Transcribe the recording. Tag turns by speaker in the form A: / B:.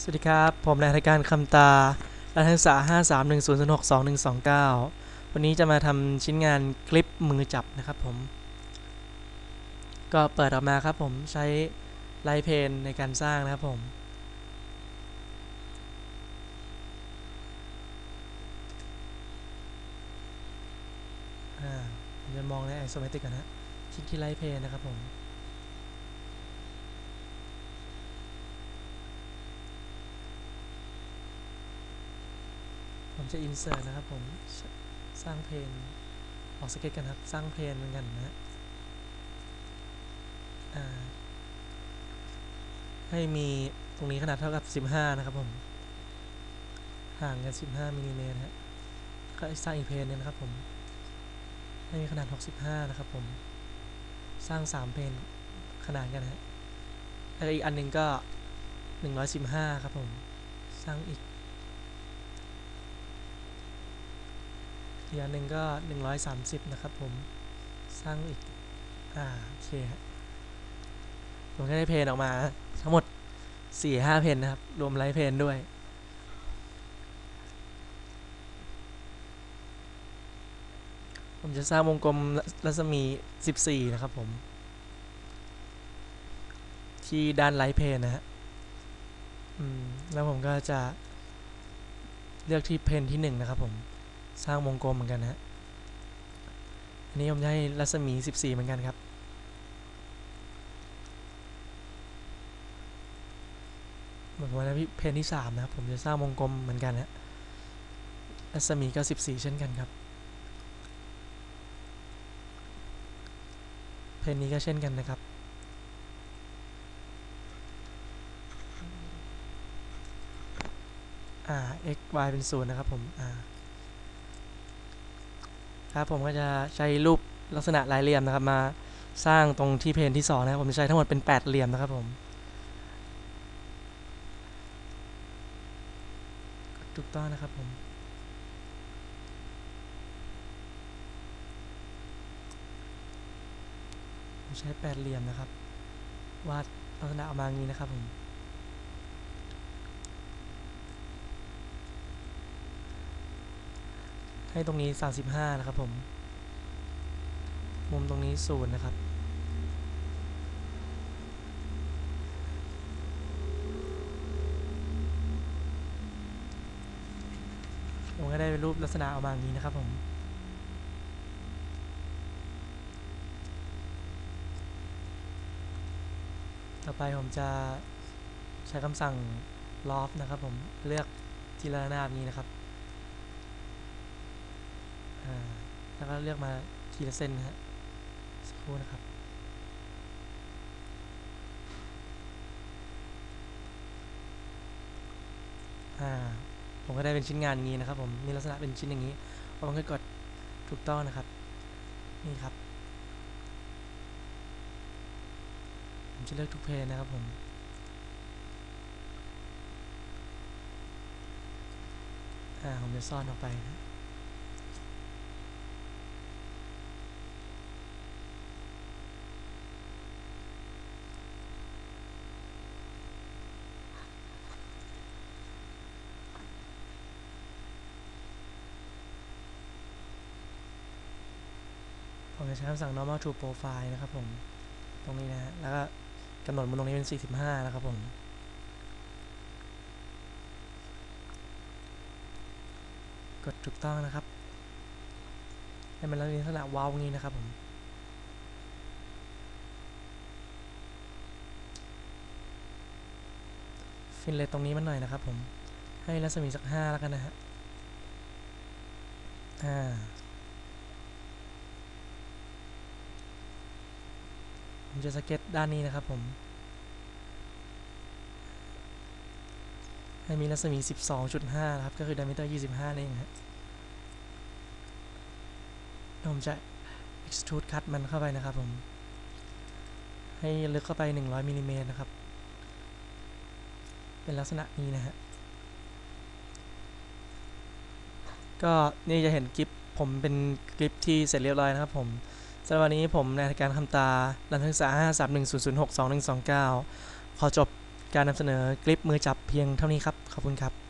A: สวัสดีครับ ผมนายธการคำตารัฐศึกษา 531062129 วันนี้จะมาทำชิ้นงานคลิปมือจับนะครับผม ก็เปิดออกมาครับผมใช้ไลท์เพนในการสร้างนะครับผมจะมองในไอโซเมตริกก่อนนะคลิกที่ไลท์เพนนะครับผม จะ insert นะครับผมสร้างเพลนออกสเก็ตกันครับ สร้างเพลนเหมือนกันนะฮะให้มีตรงนี้ขนาดเท่ากับ 15 นะครับผม ห่างกัน 15มิลิเมตรฮะก็สร้างอีกเพลนหนึงนะครับผม ให้มีขนาด 65 นะครับผม สร้าง 3 เพลนขนาดกันนะฮะแล้วอีกอันหนึงก็ 115 ครับผม สร้างอีก อีกอันหนึ่งก็ 130 นะครับผม สร้างอีก อ่า โอเคฮะผมก็ได้เพนออกมาทั้งหมด 4-5 เพนนะครับ รวมไลท์เพนด้วยผมจะสร้างวงกลมรัศมี 14 นะครับผม ที่ด้านไลท์เพนนะฮะ อืม แล้วผมก็จะเลือกที่เพนที่ 1 นะครับผม สร้างวงกลมเหมือนกันนะฮะอันนี้ผมจะให้รัศมี 14 เหมือนกันครับ เหมือนวันที่เพนที่ 3 นะครับ ผมจะสร้างวงกลมเหมือนกันนะรัศมีก็14 เช่นกันครับ เพนนี้ก็เช่นกันนะครับอ่า x y เป็นศูนย์นะครับผมอ่า ครับผมก็จะใช้รูปลักษณะหลายเหลี่ยมนะครับ มาสร้างตรงที่เพนที่2นะครับผมจะใช้ทั้งหมดเป็น8เหลี่ยมนะครับผมถูกต้องนะครับผมใช้8เหลี่ยมนะครับ วาดลักษณะออกมาอย่างนี้นะครับผม ให้ตรงนี้ 35 นะครับผม มุมตรงนี้ศูนย์นะครับ ผมก็ได้เป็นรูปลักษณะออกมาอย่างนี้นะครับผมต่อไปผมจะใช้คำสั่ง loft นะครับผม เลือกทีละระนาบนี้นะครับ แล้วก็เลือกมาทีละเส้นนะฮะสักครู่นะครับอ่าผมก็ได้เป็นชิ้นงานอย่างนี้นะครับผม มีลักษณะเป็นชิ้นอย่างนี้ผมก็กดถูกต้องนะครับ นี่ครับ ผมจะเลือกทุกเพลนะครับผมอ่าผมจะซ่อนออกไปนะ จะใช้คำสั่ง normal to profile นะครับผม ตรงนี้นะฮะ แล้วก็กำหนดมุมตรงนี้เป็น 45 นะครับผม กดถูกต้องนะครับ ให้มันลักษณะวาวงี้นะครับผมฟินเลยตรงนี้มันหน่อยนะครับผม ให้รัศมีสัก 5 แล้วกันนะฮะ 5 ผมจะสเก็ตด้านนี้นะครับผม ให้มีรัศมี 12.5นะครับ ก็คือ diameter 25นั่นเองฮะผมจะ extrude cut มันเข้าไปนะครับผม ให้ลึกเข้าไป 100มิลลิเมตรนะครับ เป็นลักษณะนี้นะฮะ ก็นี่จะเห็นคลิปผมเป็นคลิปที่เสร็จเรียบร้อยนะครับผม สำหรับวันนี้ผมนายการคำตารันทึกษา53100622129ขอจบการนำเสนอคลิปมือจับเพียงเท่านี้ครับ ขอบคุณครับ